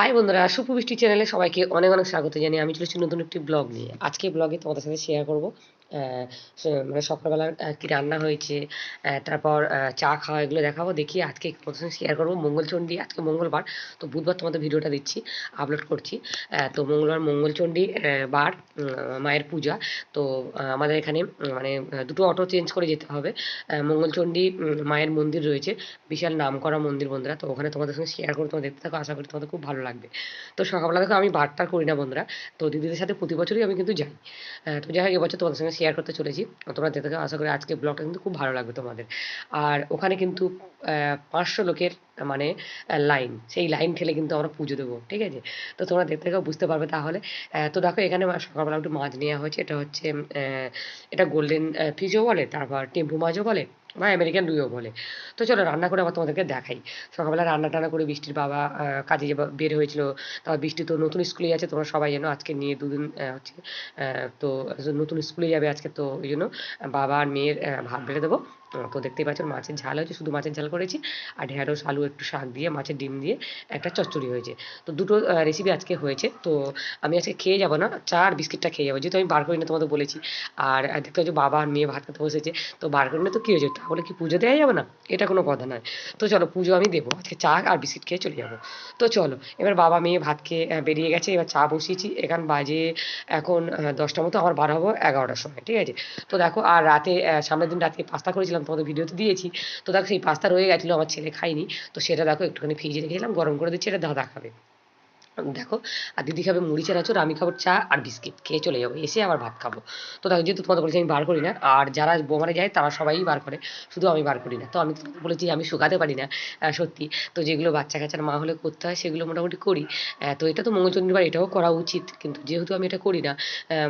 High বন্ধুরা। সুপুবৃষ্টি চ্যানেলে সবাইকে অনেক অনেক স্বাগত জানিয়ে আমি চলেছি নতুন একটি ব্লগ নিয়ে। আজকে ব্লগে তোমাদের সাথে শেয়ার করব। মানে সকালবেলার আহ, কি রান্না হয়েছে তারপর চা খাওয়া এগুলো দেখাবো দেখি আজকে তোমাদের সঙ্গে শেয়ার করব। মঙ্গলচণ্ডী আজকে মঙ্গলবার তো বুধবার তোমাদের ভিডিওটা দিচ্ছি আপলোড করছি। তো মঙ্গলবার মঙ্গলচণ্ডী বার মায়ের পূজা। তো আমাদের এখানে মানে দুটো অটো চেঞ্জ করে যেতে হবে। মঙ্গলচণ্ডী মায়ের মন্দির রয়েছে বিশাল নামকরা মন্দির বন্ধুরা। তো ওখানে তোমাদের সঙ্গে শেয়ার করে তোমরা দেখতে থাকো আশা করি তোমাদের খুব ভালো লাগবে। তো সকালবেলা দেখো আমি বারটার করি না বন্ধুরা। তো দিদিদের সাথে প্রতি বছরই আমি কিন্তু যাই। তো যাই হোক এবছর তোমাদের সঙ্গে শেয়ার করতে চলেছি। তোমরা থাকো, আশা করি আজকে ব্লগটা কিন্তু খুব ভালো লাগবে তোমাদের। আর ওখানে কিন্তু পাঁচশো লোকের মানে লাইন সেই লাইন ঠেলে কিন্তু আমরা পুজো দেবো, ঠিক আছে? তো তোমরা দেখতে থাকো, বুঝতে পারবে তাহলে। তো দেখো, এখানে সকালবেলা একটু মাছ নেওয়া হয়েছে। এটা হচ্ছে এটা গোল্ডেন ফিশও বলে, তারপর টেম্পু মাছও বলে, বা আমেরিকান রুইও বলে। তো চলো, রান্না করে আবার তোমাদেরকে দেখাই। সকালবেলা রান্না টান্না করে বৃষ্টির বাবা কাজে যাবা বের হয়েছিল। তারপর বৃষ্টি তো নতুন স্কুলে আছে তোমরা সবাই জানো, আজকে নিয়ে দুদিন হচ্ছে তো নতুন স্কুলে যাবে আজকে, তো ওই জন্য বাবা আর মেয়ের ভাত বেড়ে দেবো। তো দেখতেই পাচ্ছ মাছের ঝাল হয়েছে, শুধু মাছের ঝাল করেছি। আর ঢেঁড়স, আলু, একটু শাক দিয়ে, মাছের ডিম দিয়ে একটা চচ্চড়ি হয়েছে। তো দুটো রেসিপি আজকে হয়েছে। তো আমি আজকে খেয়ে যাব না, চা আর বিস্কিটটা খেয়ে যাব। যেহেতু আমি বার করি না তোমাদের বলেছি। আর দেখতে পাচ্ছ বাবা আর মেয়ে ভাত খেতে বসেছে। তো বার করি না তো কী হয়েছে তাহলে কি পুজো দেওয়া যাবে না? এটা কোনো কথা নয়। তো চলো পুজো আমি দেবো। আজকে চা আর বিস্কিট খেয়ে চলে যাব। তো চলো, এবার বাবা, মেয়ে ভাত খেয়ে বেরিয়ে গেছে। এবার চা বসিয়েছি। এখান বাজে এখন দশটার মতো। আমার বার হব এগারোটার সময়, ঠিক আছে? তো দেখো, আর রাতে সামনের দিন রাতে পাস্তা করেছিলাম। তোমাদের ভিডিওতে দিয়েছি। তো দেখো, সেই পাস্তা রয়ে গেছিল, আমার ছেলে খাইনি তো সেটা দেখো, একটুখানি ফ্রিজে রেখেছিলাম গরম করে দিচ্ছি, এটা দাদা খাবে। দেখো, আর দিদি খাবে মুড়ি, চানাচুর আমি খাব চা আর বিস্কিট। খেয়ে চলে যাব, এসে আবার ভাত খাব। তো দেখো যেহেতু তোমাদের বলেছি আমি বার করি না। আর যারা বোমারে যায়, তারা সবাই বার করে। শুধু আমি বার করি না। তো আমি বলেছি আমি শুকাতে পারি না সত্যি। তো যেগুলো বাচ্চা কাচ্চার মা হলে করতে হয়, সেগুলো মোটামুটি করি। তো এটা তো মঙ্গলচন্দ্রবার, এটাও করা উচিত। কিন্তু যেহেতু আমি এটা করি না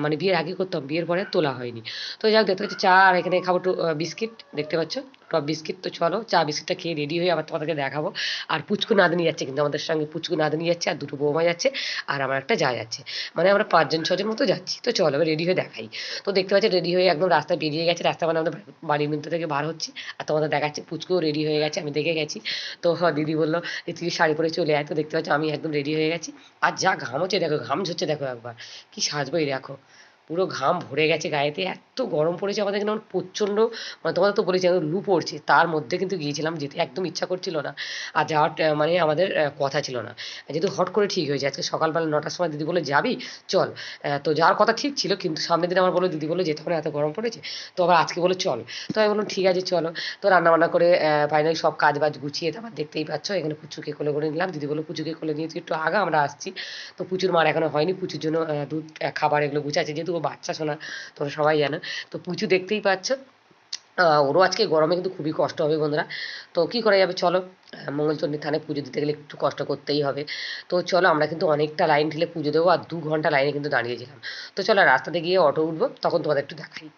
মানে বিয়ের আগে করতাম, বিয়ের পরে তোলা হয়নি। তো যাক দেখতে পাচ্ছি চা আর এখানে খাব বিস্কিট, দেখতে পাচ্ছ? টপ বিস্কিট তো চলো, চা, বিস্কিটটা খেয়ে রেডি হয়ে আবার তোমাদেরকে দেখাবো। আর পুচকু নাতনি যাচ্ছে কিন্তু আমাদের সঙ্গে, পুচকু নাতনি যাচ্ছে আর দুটো বৌমা যাচ্ছে আর আমার একটা যা যাচ্ছে। মানে আমরা পাঁচজন, ছজন মতো যাচ্ছি। তো চলো এবার রেডি হয়ে দেখাই। তো দেখতে পাচ্ছি রেডি হয়ে একদম রাস্তায় বেরিয়ে গেছে রাস্তা মানে আমাদের বাড়ির মধ্যে থেকে বার হচ্ছে। আর তোমাদের দেখাচ্ছে পুচকুও রেডি হয়ে গেছে, আমি দেখে গেছি। তো দিদি বলল যে তুই শাড়ি পরে চলে আয়। তো দেখতে পাচ্ছি আমি একদম রেডি হয়ে গেছি। আর যা ঘাম হচ্ছে, দেখো ঘাম ঝরছে, দেখো একবার। কি সাজবো এই দেখো। পুরো ঘাম ভরে গেছে গায়েতে, এত গরম পড়েছে আমাদের এখানে প্রচণ্ড মানে তোমাদের তো বলেছি, একদম লু পড়ছে, তার মধ্যে কিন্তু গিয়েছিলাম যেতে, একদম ইচ্ছা করছিল না। আর যাওয়ার মানে আমাদের কথা ছিল না। যেহেতু হট করে ঠিক হয়েছে আজকে সকালবেলা নটার সময় দিদি বলে যাবি? চল। তো যাওয়ার কথা ঠিক ছিল, কিন্তু সামনের দিন আমার বলো দিদি বলে যেতে হবে এত গরম পড়েছে। তো আবার আজকে বলে চল। তো আমি বললাম, ঠিক আছে, চলো। তো রান্না বান্না করে ফাইনালি সব কাজ বাজ গুছিয়ে তারপর দেখতেই পাচ্ছ, এখানে পুচুকে কোলে করে নিলাম। দিদি বলে পুচুকে কোলে নিয়ে একটু আগে, আমরা আসছি। তো পুচুর মার এখনও হয়নি, পুচুর জন্য দুধ খাবার এগুলো গুছাচ্ছে, যেহেতু বাচ্চা শোনা, তোমরা সবাই জানো। তো পুচু দেখতেই পাচ্ছ। ওরও আজকে গরমে কিন্তু খুবই কষ্ট হবে বন্ধুরা। তো কি করা যাবে? চলো মঙ্গলচন্ডী থানে পুজো দিতে গেলে একটু কষ্ট করতেই হবে। তো চলো, আমরা কিন্তু অনেকটা লাইন ঠেলে পুজো দেবো, আর দু ঘণ্টা লাইনে কিন্তু দাঁড়িয়েছিলাম তো চলো, রাস্তাতে গিয়ে অটো উঠবো, তখন তোমাদের একটু দেখাই।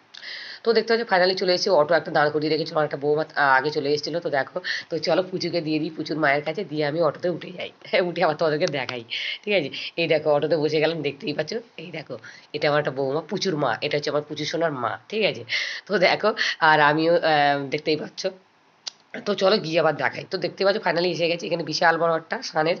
তো দেখতে পাচ্ছি ফাইনালি চলে এসেছি, অটো একটা দাঁড় করিয়ে রেখেছিল আমার একটা বৌমা আগে চলে এসেছিল, তো দেখো, তো চলো পুচুকে দিয়ে দিই পুচুর মায়ের কাছে, দিয়ে আমি অটোতে উঠে যাই, উঠে আবার তোমাদেরকে দেখাই, ঠিক আছে? এই দেখো, অটোতে বসে গেলাম, দেখতেই পাচ্ছ, এই দেখো, এটা আমার একটা বৌমা, পুচুর মা, এটা হচ্ছে আমার পুচুর সোনার মা, ঠিক আছে? তো দেখো, আর আমিও দেখতেই পাচ্ছ তো চলো গিয়ে আবার দেখাই। তো দেখতে পাচ্ছ ফাইনালি এসে গেছি। এখানে বিশাল বড় একটা স্নানের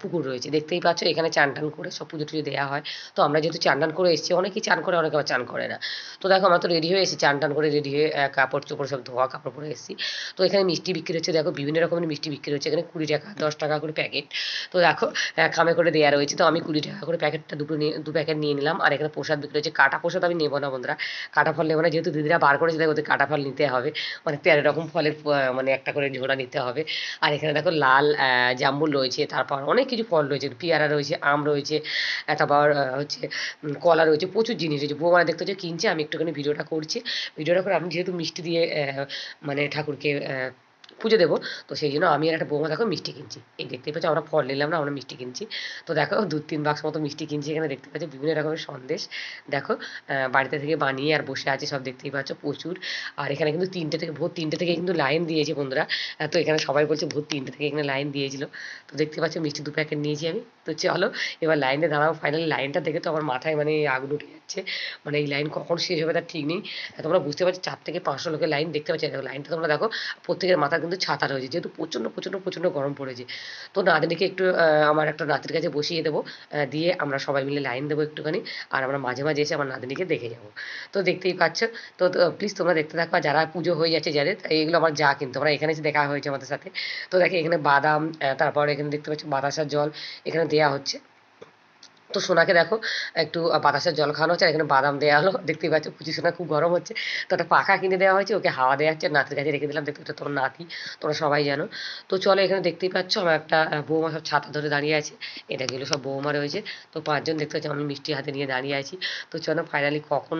পুকুর রয়েছে। দেখতেই পাচ্ছ এখানে চান টান করে সব পুজো টুজো দেওয়া হয়। তো আমরা যেহেতু চান টান করে এসেছি অনেকেই চান করে অনেকে আবার চান করে না। তো দেখো আমরা তো রেডি হয়ে এসেছি চান টান করে রেডি হয়ে কাপড় চোপড় সব ধোয়া কাপড় পরে এসেছি। তো এখানে মিষ্টি বিক্রি হচ্ছে দেখো বিভিন্ন রকমের মিষ্টি বিক্রি হচ্ছে। এখানে কুড়ি টাকা দশ টাকা করে প্যাকেট। তো দেখো খামে করে দেওয়া রয়েছে। তো আমি কুড়ি টাকা করে প্যাকেটটা দুটো নিয়ে দু প্যাকেট নিয়ে নিলাম। আর এখানে প্রসাদ বিক্রি হচ্ছে। কাটা প্রসাদ আমি নেব না বন্ধুরা। কাটা ফল নেব না। যেহেতু দিদিরা বার করেছে দেখো ওদের কাটা ফল নিতে হবে। মানে তেরো রকম ফলের আহ, মানে একটা করে ঝোড়া নিতে হবে। আর এখানে দেখো লাল আহ, জামরুল রয়েছে তারপর অনেক কিছু ফল রয়েছে পেয়ারা রয়েছে আম রয়েছে তারপর হচ্ছে কলা রয়েছে প্রচুর জিনিস রয়েছে। বৌমারা দেখতে হচ্ছে কিনছে আমি একটুখানি ভিডিওটা করছি। ভিডিওটা করে আমি যেহেতু মিষ্টি দিয়ে মানে ঠাকুরকে আহ, পুজো দেবো। তো সেই জন্য আমি আর একটা বৌমা দেখো মিষ্টি কিনছি। এই দেখতে পাচ্ছ আমরা ফল নিলাম না, আমরা মিষ্টি কিনছি। তো দেখো দু তিন বাক্স মতো মিষ্টি কিনছি এখানে, দেখতে পাচ্ছ বিভিন্ন রকমের সন্দেশ। দেখো বাড়িতে থেকে বানিয়ে আর বসে আছে, সব দেখতেই পাচ্ছ প্রচুর। আর এখানে কিন্তু তিনটে থেকে, ভোর তিনটে থেকে কিন্তু লাইন দিয়েছে বন্ধুরা। তো এখানে সবাই বলছে ভোর তিনটে থেকে এখানে লাইন দিয়েছিল। তো দেখতে পাচ্ছ মিষ্টি দু প্যাকেট নিয়েছি আমি। তো চলো, এবার লাইনে দাঁড়াবো ফাইনালি লাইনটা দেখে তো আমার মাথায় মানে আগুন উঠে যাচ্ছে। মানে এই লাইন কখন শেষ হবে তার ঠিক নেই। তোমরা বুঝতে পারছ, চার থেকে পাঁচশো লোকের লাইন দেখতে পাচ্ছ। লাইনটা তোমরা দেখো, প্রত্যেকের মাথার কিন্তু ছাতা রয়েছে। যেহেতু প্রচণ্ড প্রচণ্ড প্রচণ্ড গরম পড়েছে। তো নাতনিকে একটু আমার একটা নাতির কাছে বসিয়ে দেবো। দিয়ে আমরা সবাই মিলে লাইন দেবো একটুখানি। আর আমরা মাঝে মাঝে এসে আমার নাতনিকে দেখে যাব। তো দেখতেই পাচ্ছ? তো প্লিজ তোমরা দেখতে থাকো। যারা পুজো হয়ে যাচ্ছে, যাদের এইগুলো আমার যা কিন্তু। আমরা এখানে এসে দেখা হয়েছে আমাদের সাথে। তো দেখে এখানে বাদাম তারপর এখানে দেখতে পাচ্ছ বাতাসার জল এখানে দেয়া হচ্ছে। তো সোনাকে দেখো, একটু বাতাসের জল খাওয়ানো হচ্ছে আর এখানে বাদাম দেওয়া হলো। দেখতেই পাচ্ছ পুচি সোনা খুব গরম হচ্ছে। তো একটা পাখা কিনে দেওয়া হয়েছে, ওকে হাওয়া দেওয়া হচ্ছে, নাতির কাছে রেখে দিলাম। দেখতে পাচ্ছ তোমার নাতি তোমরা সবাই জানো। তো চলো এখানে দেখতেই পাচ্ছ, আমার একটা বৌমা সব ছাতা ধরে দাঁড়িয়ে আছে। এটা গেলো সব বৌমা রয়েছে। তো পাঁচজন দেখতে পাচ্ছ, আমি মিষ্টি হাতে নিয়ে দাঁড়িয়ে আছি। তো চলো ফাইনালি কখন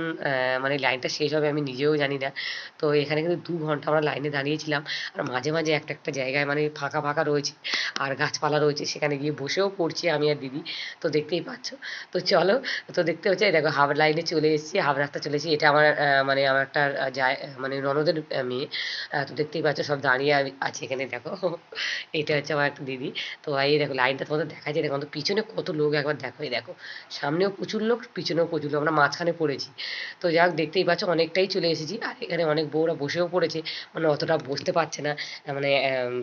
মানে লাইনটা শেষ হবে আমি নিজেও জানি না। তো এখানে কিন্তু দু ঘণ্টা আমরা লাইনে দাঁড়িয়েছিলাম। আর মাঝে মাঝে একটা একটা জায়গায় মানে ফাঁকা ফাঁকা রয়েছে, আর গাছপালা রয়েছে। সেখানে গিয়ে বসেও পড়ছি আমি আর দিদি। তো দেখতেই পাচ্ছ তো চলো, তো দেখতে হচ্ছে দেখো, হাওড় লাইনে চলে এসেছি, হাওড় রাস্তা চলে এসেছি। এটা আমার মানে আমার একটা যায় মানে ননদের মেয়ে। তো দেখতেই পাচ্ছ, সব দাঁড়িয়ে আছে এখানে, দেখো। এটা হচ্ছে আমার একটা দিদি। তো এই দেখো লাইনটা তোমাদের দেখা যায় দেখো পিছনে কত লোক, একবার দেখো, এই দেখো। সামনেও প্রচুর লোক, পিছনেও প্রচুর লোক, আমরা মাঝখানে পড়েছি। তো যাই হোক দেখতেই পাচ্ছ, অনেকটাই চলে এসেছি। আর এখানে অনেক বউরা বসেও পড়েছে মানে অতটা বসতে পারছে না মানে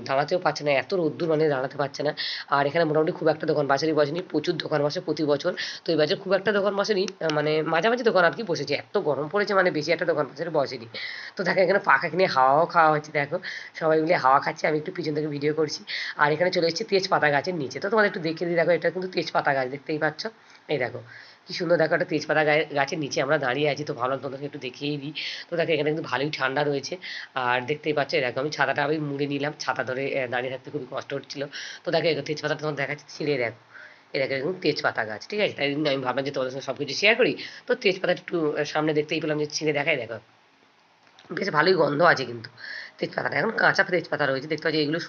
দাঁড়াতেও পারছে না, এত রোদ্দুর মানে দাঁড়াতে পারছে না। আর এখানে মোটামুটি খুব একটা দোকান বাসেরই বসেনি প্রচুর দোকান বসে, প্রতি বছর। তো এই বছর খুব একটা দোকান বসেনি মানে মাঝামাঝি দোকান আর কি বসেছে। এত গরম পড়েছে মানে বেশি একটা দোকান বাসের বসেনি। তো দেখো এখানে পাখা কিনে হাওয়াও খাওয়া হচ্ছে, দেখো। সবাই মিলে হাওয়া খাচ্ছে, আমি একটু পিছন থেকে ভিডিও করছি। আর এখানে চলে এসেছি তেজপাতা গাছের নিচে। তো তোমাদের একটু দেখিয়ে দিই, দেখো এটা কিন্তু তেজপাতা গাছ, দেখতেই পাচ্ছ? এই দেখো, কি সুন্দর দেখো একটা তেজপাতা গাছের নিচে আমরা দাঁড়িয়ে আছি। তো ভাবলাম তোমাদেরকে একটু দেখিয়েই দিই। তো দেখো এখানে কিন্তু ভালোই ঠান্ডা রয়েছে। আর দেখতেই পাচ্ছ দেখো আমি ছাতাটা আমি মুড়ে নিলাম। ছাতা ধরে দাঁড়িয়ে থাকতে খুবই কষ্ট হচ্ছিল। তো দেখো তেজপাতা তোমার দেখাচ্ছি, ছিঁড়ে দেখো। এই কিন্তু তেজপাতা গাছ, ঠিক আছে? তাই আমি ভাবলাম যে তোমাদের সঙ্গে সব কিছু শেয়ার করি। তো তেজপাতা একটু সামনে দেখতেই পেলাম যে ছিঁড়ে দেখাই দেখো। বেশ ভালোই গন্ধ আছে কিন্তু তেজপাতাটা। এখন কাঁচা তেজপাতা রয়েছে, দেখতে পাচ্ছি এগুলো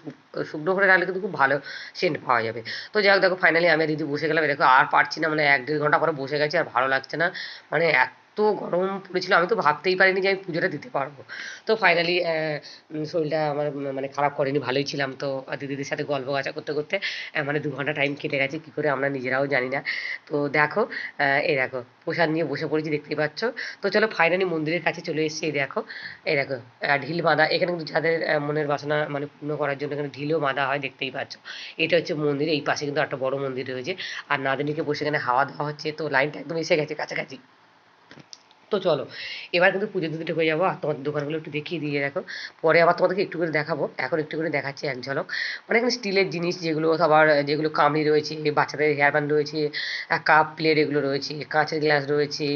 শুকনো করে রাখলে কিন্তু খুব ভালো সেন্ট পাওয়া যাবে। তো যাই হোক, দেখো ফাইনালি আমি দিদি বসে গেলাম। দেখো, আর পারছি না মানে এক দেড় ঘণ্টা পরে বসে গেছি আর ভালো লাগছে না। মানে এত গরম পড়েছিল, আমি তো ভাবতেই পারিনি যে আমি পুজোটা দিতে পারব। তো ফাইনালি শরীরটা আমার মানে খারাপ করেনি, ভালোই ছিলাম। তো দিদিদের সাথে গল্প গাছা করতে করতে মানে দু ঘণ্টা টাইম কেটে গেছে, কী করে আমরা নিজেরাও জানি না। তো দেখো এই দেখো, প্রসাদ নিয়ে বসে পড়েছি, দেখতেই পাচ্ছ। তো চলো ফাইনালি মন্দিরের কাছে চলে এসেছি, এই দেখো এই দেখো ঢিল বাঁধা। এখানে কিন্তু যাদের মনের বাসনা মানে পূর্ণ করার জন্য এখানে ঢিলও বাঁধা হয়, দেখতেই পাচ্ছ। এটা হচ্ছে মন্দির, এই পাশে কিন্তু একটা বড় মন্দির রয়েছে। আর নাদিনীকে বসে এখানে হাওয়া দেওয়া হচ্ছে। তো লাইনটা একদম এসে গেছে, কাছাকাছি। তো চলো। এবার কিন্তু পুজো দিতে হয়ে যাব, আর তোমাদের দোকানগুলো একটু দেখিয়ে দিয়ে দেখো। পরে আবার তোমাদেরকে একটু করে দেখাবো। এখন একটু করে দেখাচ্ছি এক ঝলক। মানে এখানে স্টিলের জিনিস যেগুলো আবার যেগুলো কামড়ি রয়েছে, বাচ্চাদের হেয়ার ব্যান্ড রয়েছে কাপ প্লেট এগুলো রয়েছে, কাঁচের গ্লাস রয়েছে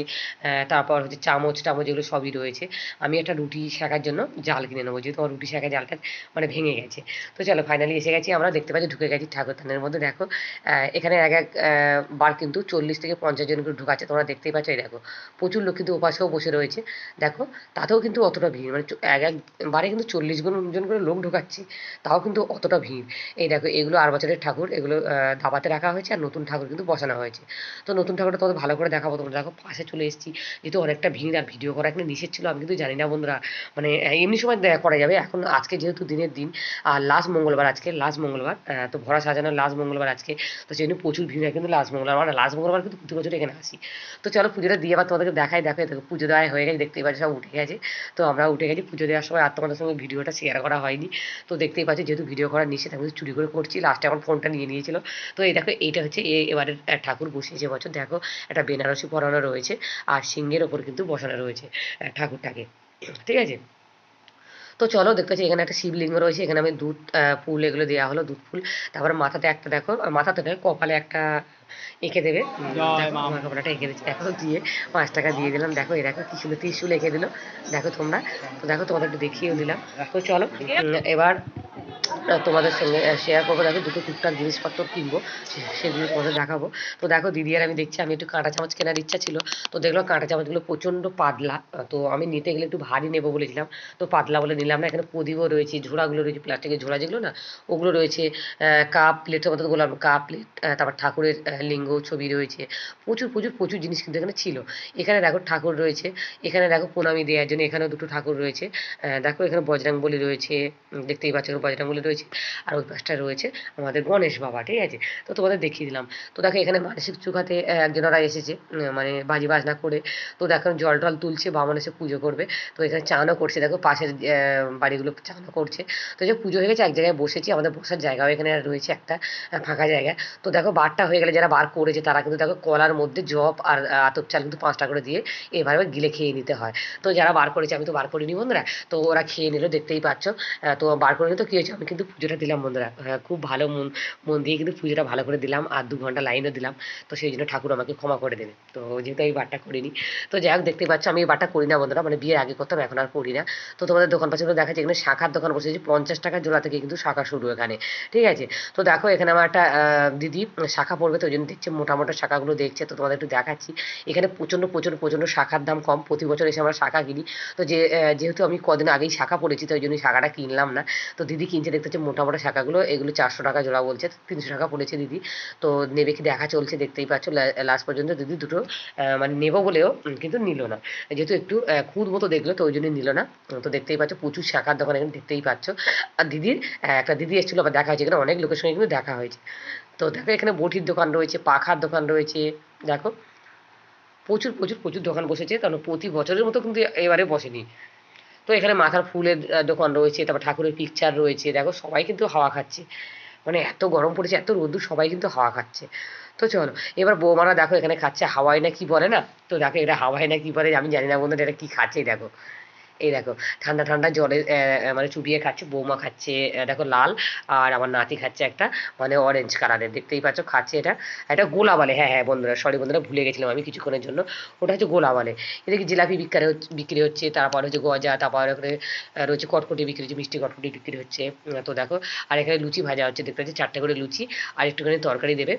তারপর হচ্ছে চামচ টামচ এগুলো সবই রয়েছে। আমি একটা রুটি শেখার জন্য জাল কিনে নেব, যেহেতু আমার রুটি শেখা জালটা মানে ভেঙে গেছে। তো চলো ফাইনালি এসে গেছি আমরা, দেখতে পাচ্ছি ঢুকে গেছি ঠাকুর থানের মধ্যে, দেখো। এখানে এক এক বার কিন্তু চল্লিশ থেকে পঞ্চাশ জন করে ঢুকাচ্ছে, তোমরা দেখতেই পাচ্ছ, এই দেখো। প্রচুর লোক কিন্তু ওপাশেও বসে রয়েছে। দেখো, তাতেও কিন্তু অতটা ভিড়। মানে এক একবারে কিন্তু চল্লিশ জন করে লোক ঢোকাচ্ছে, তাও কিন্তু অতটা ভিড়। এই দেখো, এগুলো আর বছরের ঠাকুর, এগুলো দাবাতে রাখা হয়েছে আর নতুন ঠাকুর কিন্তু বসানো হয়েছে। তো নতুন ঠাকুরটা তোমাদের ভালো করে দেখাবো। তোমরা দেখো, পাশে চলে এসেছি। যেহেতু অনেকটা ভিড় আর ভিডিও করা এখানে নিষেধ ছিল, আমি কিন্তু জানি না বন্ধুরা। মানে এমনি সময় দেখা করা যাবে। এখন আজকে যেহেতু দিনের দিন, আর লাস্ট মঙ্গলবার আজকে, লাস্ট মঙ্গলবার তো ভরা সাজানোর লাস্ট মঙ্গলবার আজকে। তো সেই জন্য প্রচুর ভিড় হয় কিন্তু লাস্ট মঙ্গলবার। মানে লাস্ট মঙ্গলবার কিন্তু প্রতি বছর এখানে আসি। তো চলো পুজোটা দিয়ে আবার তোমাদেরকে দেখাই, দেখো দেখো পুজো দেওয়া হয়ে গেছে, দেখতেই পাচ্ছি সব উঠে গেছে। তো আমরা উঠে গেছি পুজো দেওয়ার সময়, আর তোমাদের সঙ্গে ভিডিওটা শেয়ার করা হয়নি। তো দেখতেই পাচ্ছি যেহেতু ভিডিও করার নিষেধ, আমি চুরি করে করছি লাস্টে আমার ফোনটা নিয়ে নিয়েছিল। তো এই দেখো, এইটা হচ্ছে এবারের ঠাকুর বসিয়েছে বছর দেখো, একটা বেনারসি পরানো রয়েছে, আর সিংহের ওপর কিন্তু বসানো রয়েছে ঠাকুরটাকে। ঠিক আছে? তো চলো, দেখতে পাচ্ছি এখানে একটা শিবলিঙ্গ রয়েছে, এখানে আমি দুধ ফুল এগুলো দেওয়া হলো, দুধ ফুল। তারপরে মাথাতে একটা দেখো, মাথাতে নয়, কপালে একটা এঁকে দেবে। আমার কপালটা এঁকে দিচ্ছে। দেখো দিয়ে পাঁচ টাকা দিয়ে দিলাম। দেখো এই দেখো কি সুন্দর ত্রিশুল এঁকে দিল। দেখো তোমরা। তো দেখো তোমাদের একটু দেখিয়েও দিলাম। তো চলো এবার তোমাদের সঙ্গে শেয়ার করব। দেখো দুটো টুকটাক জিনিসপত্র কিনবো। সেগুলো তোমাদের দেখাবো। তো দেখো দিদি আর আমি দেখছি আমি একটু কাঁটা চামচ কেনার ইচ্ছা ছিল। তো দেখলাম কাঁটা চামচগুলো প্রচণ্ড পাতলা। তো আমি নিতে গেলে একটু ভারী নেব বলেছিলাম। তো পাতলা বলে নিলাম না। এখানে প্রদীপও রয়েছে ঝোড়াগুলো রয়েছে প্লাস্টিকের ঝোড়া যেগুলো না ওগুলো রয়েছে কাপ প্লেটের মতো বললাম কাপ প্লেট তারপর ঠাকুরের লিঙ্গ ছবি রয়েছে। প্রচুর প্রচুর প্রচুর জিনিস কিন্তু এখানে ছিল। এখানে দেখো ঠাকুর রয়েছে, এখানে দেখো প্রণামী দেওয়ার জন্য এখানেও দুটো ঠাকুর রয়েছে। দেখো এখানে বজরাংবলী রয়েছে দেখতেই পাচ্ছ বজরাংবলী রয়েছে, আর ওই পাশটা রয়েছে আমাদের গণেশ বাবা, ঠিক আছে? তো তোমাদের দেখিয়ে দিলাম। তো দেখো এখানে মানসিক চুকাতে একজনেরা এসেছে মানে বাজি বাজনা করে। তো দেখো জল টল তুলছে, বামন এসে পুজো করবে। তো এখানে চানও করছে, দেখো পাশের বাড়িগুলো চানও করছে। তো যে পুজো হয়ে গেছে, এক জায়গায় বসেছি, আমাদের বসার জায়গাও এখানে রয়েছে একটা ফাঁকা জায়গা। তো দেখো বারটা হয়ে গেলে যারা বার করেছে তারা কিন্তু দেখো কলার মধ্যে জব আর আতপ চাল কিন্তু পাঁচটা করে দিয়ে এভাবে গিলে খেয়ে নিতে হয়। তো যারা বার করেছে আমি তো বার করিনি বন্ধুরা তো ওরা খেয়ে নিল দেখতেই পাচ্ছ। তো বার করে তো কী হয়েছে? আমি কিন্তু পুজোটা দিলাম বন্ধুরা। হ্যাঁ, খুব ভালো মন মন দিয়ে কিন্তু পুজোটা ভালো করে দিলাম আর দু ঘণ্টা লাইনও দিলাম। তো সেই জন্য ঠাকুর আমাকে ক্ষমা করে দেবে। তো যেহেতু আমি বারটা করিনি। তো যাই হোক দেখতেই পাচ্ছ আমি এই বারটা করি না বন্ধুরা। মানে বিয়ের আগে করতাম এখন আর করি না। তো তোমাদের দোকান পাশে দেখাচ্ছে এখানে শাখার দোকান বসেছে পঞ্চাশ টাকা জোড়া থেকে কিন্তু শাখা শুরু এখানে। ঠিক আছে? তো দেখো এখানে আমার একটা দিদি শাখা পড়বে তো ওই জন্য দেখছে মোটা মোটা শাখাগুলো দেখছে, তো তোমাদের একটু দেখাচ্ছি। এখানে প্রচণ্ড প্রচণ্ড প্রচণ্ড শাখার দাম কম। প্রতি বছর এসে আমরা শাখা কিনি। তো যে যেহেতু আমি কদিন আগেই শাখা পড়েছি তো ওই জন্য শাখাটা কিনলাম না। তো দিদি কিনছে, দেখতে হচ্ছে মোটা মোটা শাখাগুলো। এগুলো চারশো টাকা জোড়া বলছে, তিনশো টাকা পড়েছে দিদি। তো নেবে কি দেখা চলছে, দেখতেই পাচ্ছ। লাস্ট পর্যন্ত দিদি দুটো মানে নেব বলেও কিন্তু নিল না। যেহেতু একটু খুদ মতো দেখল, তো ওই জন্য নিল না। তো দেখতেই পাচ্ছ, প্রচুর শাখার দোকান এখানে দেখতেই পাচ্ছ। আর দিদির একটা দিদি এসেছিল, আবার দেখা হয়েছে এখানে। অনেক লোকের সঙ্গে কিন্তু দেখা হয়েছে। তো দেখো এখানে বটির দোকান রয়েছে, পাখার দোকান রয়েছে, দেখো। প্রচুর প্রচুর প্রচুর দোকান বসেছে কারণ প্রতি বছরের মতো কিন্তু এবারে বসেনি। তো এখানে মাথার ফুলের দোকান রয়েছে, তারপর ঠাকুরের পিকচার রয়েছে, দেখো সবাই কিন্তু হাওয়া খাচ্ছে। মানে এত গরম পড়েছে, এত রোদ্দুর, সবাই কিন্তু হাওয়া খাচ্ছে। তো চলো, এবার বৌমারা দেখো এখানে খাচ্ছে হাওয়াই না কি বলে না? তো দেখো এটা হাওয়াই না কি বলে, আমি জানি না বন্ধুরা এটা কি খাচ্ছে, দেখো। এই দেখো, ঠান্ডা ঠান্ডা জলে মানে চুবিয়ে খাচ্ছে, বৌমা খাচ্ছে দেখো লাল, আর আমার নাতি খাচ্ছে একটা মানে অরেঞ্জ কালারের দেখতেই পাচ্ছ, খাচ্ছে এটা এটা গোলা বলে হ্যাঁ হ্যাঁ বন্ধুরা সরি বন্ধুরা, ভুলে গেছিলাম আমি কিছুক্ষণের জন্য, ওটা হচ্ছে গোলা বলে এদিকে জিলাপি বিক্রি হচ্ছে বিক্রি হচ্ছে, তারপর হচ্ছে গজা, তারপর ওখানে রয়েছে কটকটি বিক্রি হচ্ছে, মিষ্টি কটকটি বিক্রি হচ্ছে তো দেখো, আর এখানে লুচি ভাজা হচ্ছে, দেখতে পাচ্ছি, চারটে করে লুচি, আর একটুখানি তরকারি দেবে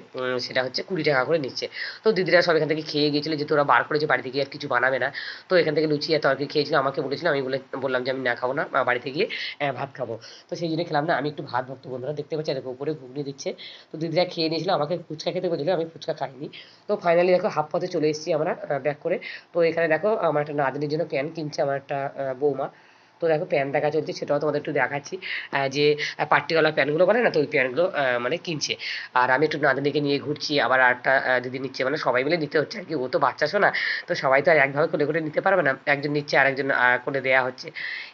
সেটা হচ্ছে কুড়ি টাকা করে নিচ্ছে, তো দিদিরা সব এখান থেকে খেয়ে গিয়েছিল, যেহেতু ওরা বার করেছে, বাড়িতে গিয়ে আর কিছু বানাবে না, তো এখান থেকে লুচি আর তরকারি খেয়েছিল, আমাকে বলেছিল আমি বলে, বললাম যে আমি না খাব না বাড়িতে গিয়ে ভাত খাব। তো সেই জন্য খেলাম না, আমি একটু ভাত ভক্ত বন্ধুরা দেখতে পাচ্ছি দেখো উপরে ঘুগনি দিচ্ছে। তো দিদিরা খেয়ে নিয়েছিল, আমাকে ফুচকা খেতে বলেছিল, আমি ফুচকা খাইনি। তো ফাইনালি দেখো হাফ পথে চলে এসেছি আমরা ব্যাক করে। তো এখানে দেখো, আমার একটা নাতনির জন্য প্যান কিনছে আমার একটা বৌমা। তো দেখো প্যান দেখা চলছে সেটাও তোমাদের একটু দেখাচ্ছি যে পার্টিওয়ালা প্যানগুলো বলে না তো ওই প্যানগুলো মানে কিনছে। আর আমি একটু নাতনিকে নিয়ে ঘুরছি আবার আরেকটা দিদি নিচ্ছে মানে সবাই মিলে নিতে হচ্ছে আর কি ও তো বাচ্চা শোনা তো সবাই তো আর একভাবে করে করে নিতে পারবে না একজন নিচ্ছে আর একজন আহ, করে দেওয়া হচ্ছে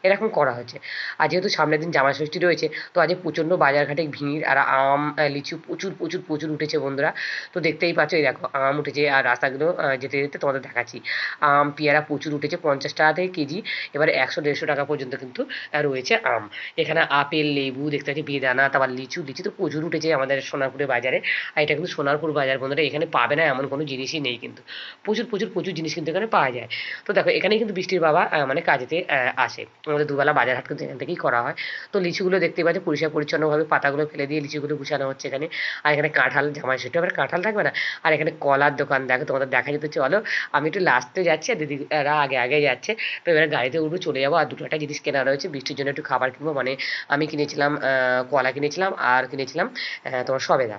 এরকম করা হচ্ছে। আর যেহেতু সামনের দিন জামাই ষষ্ঠী রয়েছে তো আজ প্রচণ্ড বাজারঘাটে ভিড় আর আম লিচু প্রচুর প্রচুর প্রচুর উঠেছে বন্ধুরা তো দেখতেই পাচ্ছ এই দেখো আম উঠেছে আর রাস্তাগুলো যেতে যেতে তোমাদের দেখাচ্ছি। আম পেয়ারা প্রচুর উঠেছে পঞ্চাশ টাকা থেকে কেজি এবারে একশো দেড়শো টাকা পর্যন্ত কিন্তু রয়েছে আম। এখানে আপেল, লেবু, দেখতে পাচ্ছি বেদানা, তারপর লিচু লিচু তো প্রচুর উঠেছে আমাদের সোনারপুরের বাজারে। আর এটা কিন্তু সোনারপুর বাজার বন্ধুরা, এখানে পাবে না এমন কোনো জিনিসই নেই কিন্তু। প্রচুর প্রচুর প্রচুর জিনিস কিন্তু এখানে পাওয়া যায়। তো দেখো, এখানে কিন্তু বৃষ্টির বাবা মানে কাজেতে আসে। আমাদের দুবেলা বাজার হাট কিন্তু এখান থেকেই করা হয়। তো লিচুগুলো দেখতে পাচ্ছি পরিষ্কার, পরিচ্ছন্নভাবে পাতাগুলো ফেলে দিয়ে লিচুগুলো গুছানো হচ্ছে এখানে। আর এখানে কাঁঠাল জামাই ষষ্ঠী আবার কাঁঠাল থাকবে না? আর এখানে কলার দোকান, দেখো তোমাদের দেখা যেতে চলো। আমি একটু লাস্টে যাচ্ছি আর দিদিরা আগে আগে যাচ্ছে। তো এবারে গাড়িতে উঠবো, চলে যাব আর দুটো একটা জিনিস কেনা রয়েছে, বৃষ্টির জন্য একটু খাবার কিনবো। মানে আমি কিনেছিলাম কলা কিনেছিলাম, আর কিনেছিলাম তোমার সবেদা।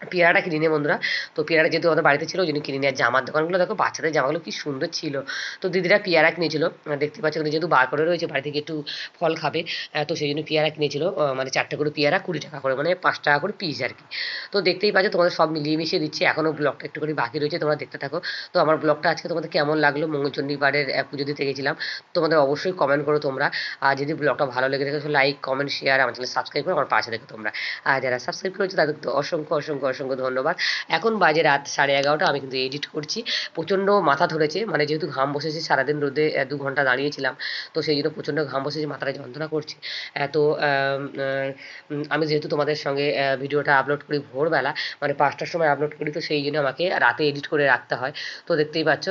পেয়ারাটা কিনে নিয়ে বন্ধুরা। তো পেয়ারাটা যেহেতু আমাদের বাড়িতে ছিল, ওই জন্য কিনে নিয়ে জামার দোকানগুলো, দেখো বাচ্চাদের জামাগুলো কি সুন্দর ছিল। তো দিদিরা পেয়ারা কিনেছিল দেখতে পাচ্ছ যেহেতু বার করে রয়েছে, বাড়ি থেকে একটু ফল খাবে তো সেই জন্য পেয়ারা কিনেছিল মানে চারটে করে পেয়ারা, কুড়ি টাকা করে মানে পাঁচ টাকা করে পিস আর কি। তো দেখতেই পাচ্ছ তোমাদের সব মিলিয়ে মিশিয়ে দিচ্ছি এখনও ব্লগটা একটু করে বাকি রয়েছে, তোমরা দেখতে থাকো। তো আমার ব্লগটা আজকে তোমাদের কেমন লাগল? মঙ্গলচণ্ডীবারের পুজো দিতে গেছিলাম। তোমাদের অবশ্যই কমেন্ট করো তোমরা। আর যদি ব্লগটা ভালো লেগে থাকে লাইক কমেন্ট শেয়ার আমার চ্যানেল সাবস্ক্রাইব করো আমার পাশে দেখো তোমরা। আর যারা সাবস্ক্রাইব করেছ, তাদের অসংখ্য অসংখ্য অসংখ্য ধন্যবাদ। এখন বাজে রাত সাড়ে এগারোটা, আমি কিন্তু এডিট করছি। প্রচণ্ড মাথা ধরেছে মানে যেহেতু ঘাম বসেছে, সারাদিন রোদে দু ঘণ্টা দাঁড়িয়েছিলাম, তো সেই জন্য প্রচণ্ড ঘাম বসেছে, মাথাটা যন্ত্রণা করছে। তো, আমি যেহেতু তোমাদের সঙ্গে ভিডিওটা আপলোড করি ভোরবেলা মানে পাঁচটার সময় আপলোড করি, তো সেই জন্য আমাকে রাতে এডিট করে রাখতে হয়। তো দেখতেই পাচ্ছ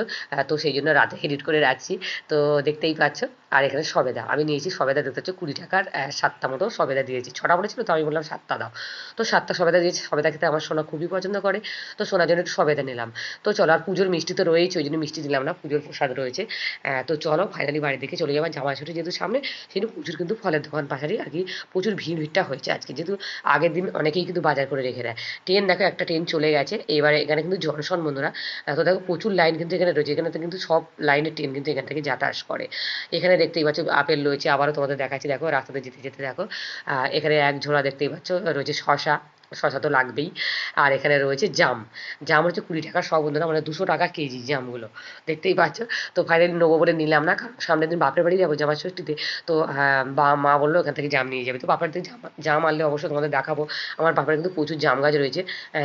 তো সেই জন্য রাতে এডিট করে রাখছি। তো দেখতেই পাচ্ছ আর এখানে সবেদা। আমি নিয়েছি সবেদা, দেখতে হচ্ছে কুড়ি টাকার সাতটা মতো সবেদা দিয়েছি। ছটা বলেছিল, তো আমি বললাম সাতটা দাও। তো সাতটা সবেদা দিয়েছি, সবেদা খেতে আমার সোনা খুবই পছন্দ করে। তো সোনার জন্য একটু সবেদা নিলাম। তো চলো, আর পুজোর মিষ্টি তো রয়েছে ওই জন্য মিষ্টি দিলাম না, পুজোর প্রসাদ রয়েছে। তো চলো ফাইনালি বাড়ির দিকে চলে যাবার জামা ছুটি যেহেতু সামনে, সেহেতু প্রচুর কিন্তু ফলের দোকান পাশারি আর কি প্রচুর ভিড় ভিড়টা হয়েছে আজকে। যেহেতু আগের দিন অনেকেই কিন্তু বাজার করে রেখে দেয়। ট্রেন দেখো, একটা ট্রেন চলে গেছে, এবারে এখানে কিন্তু জনসন বন্ধুরা তো দেখো প্রচুর লাইন কিন্তু এখানে রয়েছে। এখানে কিন্তু সব লাইনের ট্রেন কিন্তু এখান থেকে যাতায়াত করে। এখানে দেখতেই পাচ্ছ, আপেল রয়েছে, আবারও তোমাদের দেখাচ্ছি। দেখো, রাস্তাতে যেতে যেতে দেখো এখানে এক ঝোড়া দেখতেই পাচ্ছ, রয়েছে শশা শশা তো লাগবেই। আর এখানে রয়েছে জাম। জাম হচ্ছে কুড়ি টাকা সব বন্ধুরা মানে দুশো টাকা কেজি জামগুলো। দেখতেই পাচ্ছ? তো ফাইনালি নেব বলে নিলাম না কারণ সামনের দিন বাপের বাড়ি যাব জামাই ষষ্ঠীতে। তো হ্যাঁ, বা মা বলল এখান থেকে জাম নিয়ে যাবে। তো বাপের থেকে জাম আনলে অবশ্যই তোমাদের দেখাবো। আমার বাপের কিন্তু প্রচুর জাম গাছ রয়েছে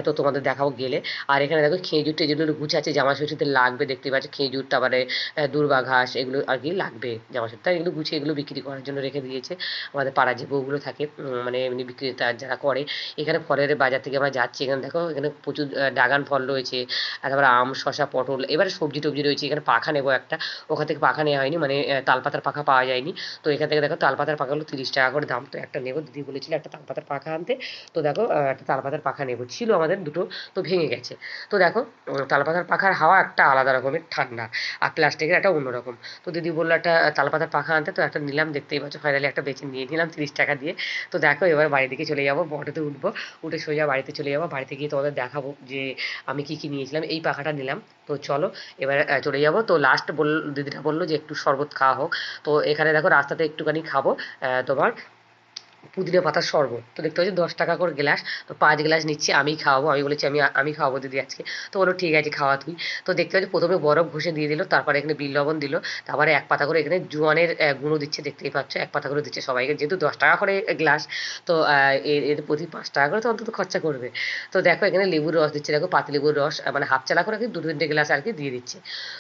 তো তোমাদের দেখাবো গেলে। আর এখানে দেখো খেজুর টেজুরগুলো গুছাচ্ছে জামা ষষ্ঠীতে লাগবে দেখতেই পাচ্ছ? খেজুর তারপরে আহ, দূর্বা ঘাস এগুলো আর কি লাগবে জামা ষষ্ঠী তাই এগুলো গুছিয়ে এগুলো বিক্রি করার জন্য রেখে দিয়েছে। আমাদের পাড়া যে বউগুলো থাকে মানে এমনি বিক্রেতা যারা করে এখানে ফলের বাজার থেকে আমরা যাচ্ছি। এখানে দেখো এখানে প্রচুর আহ, ড্রাগন ফল রয়েছে তারপরে আম শসা পটল এবারে সবজি টবজি রয়েছে। এখানে পাখা নেব একটা ওখান থেকে পাখা নেওয়া হয়নি মানে তালপাতার পাখা পাওয়া যায়নি। তো এখান থেকে দেখো তালপাতার পাখাগুলো তিরিশ টাকা করে দাম। তো একটা নেব দিদি বলেছিল একটা তালপাতার পাখা আনতে। তো দেখো একটা তালপাতার পাখা নেব। ছিল আমাদের দুটো তো ভেঙে গেছে। তো দেখো তালপাতার পাখার হাওয়া একটা আলাদা রকমের ঠান্ডা আর প্লাস্টিকের একটা অন্যরকম। তো দিদি বলল একটা তালপাতার পাখা আনতে তো একটা নিলাম দেখতেই পাচ্ছ ফাইনালি একটা বেছে নিয়ে নিলাম তিরিশ টাকা দিয়ে। তো দেখো এবার বাড়ি দিকে চলে যাব বটোতে উঠবো। উঠে সোজা বাড়িতে চলে যাব। বাড়িতে গিয়ে তোমাদের দেখাবো যে আমি কি কি নিয়েছিলাম। এই পাখাটা নিলাম। তো চলো, এবার চলে যাব। তো লাস্ট বল, দিদিটা বলল যে একটু শরবত খাওয়া হোক। তো এখানে দেখো রাস্তাতে একটুখানি খাব। তোমার পুদিনা পাতার শরবত। তো দেখতে পাচ্ছি দশ টাকা করে গ্লাস। তো পাঁচ গ্লাস নিচ্ছি, আমি খাওয়াবো। আমি বলেছি, আমি আমি খাওয়াবো দিদি আজকে। তো বলো ঠিক আছে, খাওয়া তুই তো দেখতে পাচ্ছি প্রথমে বরফ ঘষে দিয়ে দিল, তারপরে এখানে বিল লবণ দিল, তারপরে এক পাতা করে এখানে জোয়ানের গুঁড়ো দিচ্ছে, দেখতেই পাচ্ছ। এক পাতা করে দিচ্ছে সবাইকে, যেহেতু দশ টাকা করে গ্লাস, তো এর প্রতি পাঁচ টাকা করে তো অন্তত খরচা করবে। তো দেখো এখানে লেবুর রস দিচ্ছে, দেখো পাতিলেবুর রস মানে হাফ চালা করে দু তিনটে গ্লাস আর কি দিয়ে দিচ্ছে।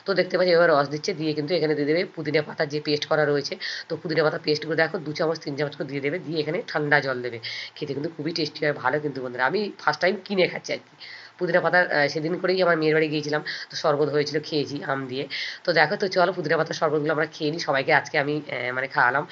তো দেখতে পাচ্ছি এবার রস দিচ্ছে, দিয়ে কিন্তু এখানে দিয়ে দেবে পুদিনা পাতা যে পেস্ট করা রয়েছে। তো পুদিনা পাতা পেস্ট করে দেখো দু চামচ, তিন চামচ করে দিয়ে দেবে, দিয়ে এখানে ঠান্ডা জল দেবে। খেতে কিন্তু খুবই টেস্টি হয়, ভালো কিন্তু বন্ধুরা। আমি ফার্স্ট টাইম কিনে খাচ্ছি আর কি। পুদিনা পাতা সেদিন করেই আমার মেয়ের বাড়ি গিয়েছিলাম, তো শরবত হয়েছিল, খেয়েছি আম দিয়ে। তো দেখো তো, চলো পুদিনা পাতার শরবতগুলো আমরা খেয়ে নিই, সবাইকে আজকে আমি মানে খাওয়ালাম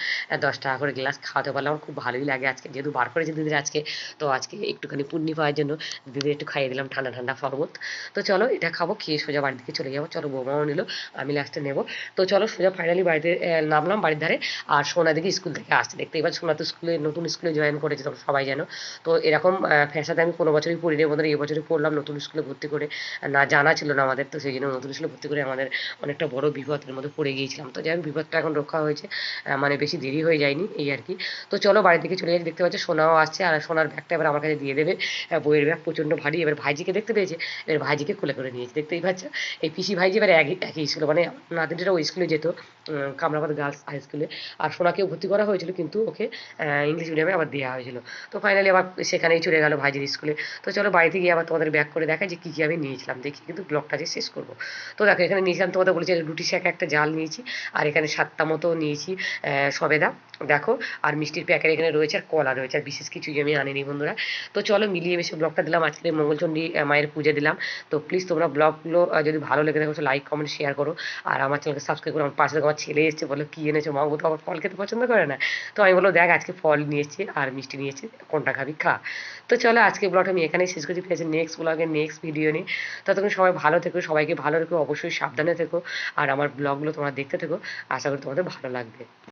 দশ টাকা করে গ্লাস খাওয়াতে পারলাম, আমার খুব ভালোই লাগে আজকে, যেহেতু বার করেছে দিদির আজকে, তো আজকে একটুখানি পুণ্যি পাওয়ার জন্য দিদির একটু খাইয়ে দিলাম ঠান্ডা ঠান্ডা শরবত। তো চলো এটা খাব, খেয়ে সোজা বাড়ি দিকে চলে যাব, চলো বৌমাও নিল, আমি লাস্টে নেব। তো চলো সোজা ফাইনালি বাড়িতে নামলাম বাড়ির ধারে, আর সোনা দিকে স্কুল থেকে আসছে দেখতে এবার সোনা তো স্কুলে নতুন স্কুলে জয়েন করেছে তোমরা সবাই জানো। তো এরকম ফ্যাশাতে আমি কোনো বছরই পড়িনি বন্ধুরা এই বছরই পড়লাম নতুন স্কুলে ভর্তি করে, না জানা ছিল না আমাদের, তো সেই জন্য নতুন স্কুলে ভর্তি করে আমাদের অনেকটা বড় বিপদের মধ্যে পড়ে গিয়েছিলাম। তো যাই হোক, বিপদটা এখন রক্ষা হয়েছে মানে বেশি দেরি হয়ে যায়নি এই আর কি। তো চলো বাড়ি থেকে চলে যাচ্ছি দেখতে পাচ্ছি সোনাও আসছে, আর সোনার ব্যাগটা এবার আমার কাছে দিয়ে দেবে বইয়ের ব্যাগ প্রচণ্ড ভারী। এবার ভাইজিকে দেখতে পেয়েছে, এবার ভাইজিকে কোলে করে নিয়েছে দেখতেই পাচ্ছ, এই পিসি ভাইজি এবার একই একই স্কুলে মানে নাতিনটা ওই স্কুলে যেত কামরাবাদ গার্লস হাই স্কুলে। আর সোনাকেও ভর্তি করা হয়েছিল, কিন্তু ওকে ইংলিশ মিডিয়ামে আবার দেওয়া হয়েছিল। তো ফাইনালি আবার সেখানেই চলে গেল ভাইজির স্কুলে। তো চলো বাড়িতে গিয়ে আবার তোমাদের ব্যাক করে দেখা যে কী কী আমি নিয়েছিলাম। দেখি কিন্তু ব্লগটা যে শেষ করব। তো দেখো, এখানে নিয়েছিলাম তোমাদের বলেছি রুটি শাক একটা জাল নিয়েছি, আর এখানে সাতটা মতো নিয়েছি সবেদা। দেখো, আর মিষ্টির প্যাকেট এখানে রয়েছে, আর কলা রয়েছে, আর বিশেষ কিছুই আমি আনিনি বন্ধুরা। তো চলো মিলিয়ে মিশে ব্লগটা দিলাম। আজকে মঙ্গলচণ্ডী মায়ের পুজো দিলাম। তো প্লিজ তোমরা ব্লগগুলো যদি ভালো লেগে থাকে লাইক কমেন্ট শেয়ার করো। আর আমার চ্যানেলকে সাবস্ক্রাইব করো। আমার পাশে দেখো আমার ছেলে এসেছে বলে কী এনেছো মা? তো আবার ফল খেতে পছন্দ করে না। তো আমি বলল দেখ, আজকে ফল নিয়ে এসেছি আর মিষ্টি নিয়ে এসেছি কোনটা খাবি? খা। তো চলো আজকে ব্লগটা আমি এখানেই শেষ করছি। ফিরেছি নেক্সট ব্লগে নেক্সট ভিডিও নিয়ে। ততক্ষণ সবাই ভালো থেকো, সবাইকে ভালো রেখো, অবশ্যই সাবধানে থেকো। আর আমার ব্লগগুলো তোমরা দেখতে থেকো। আশা করি তোমাদের ভালো লাগবে।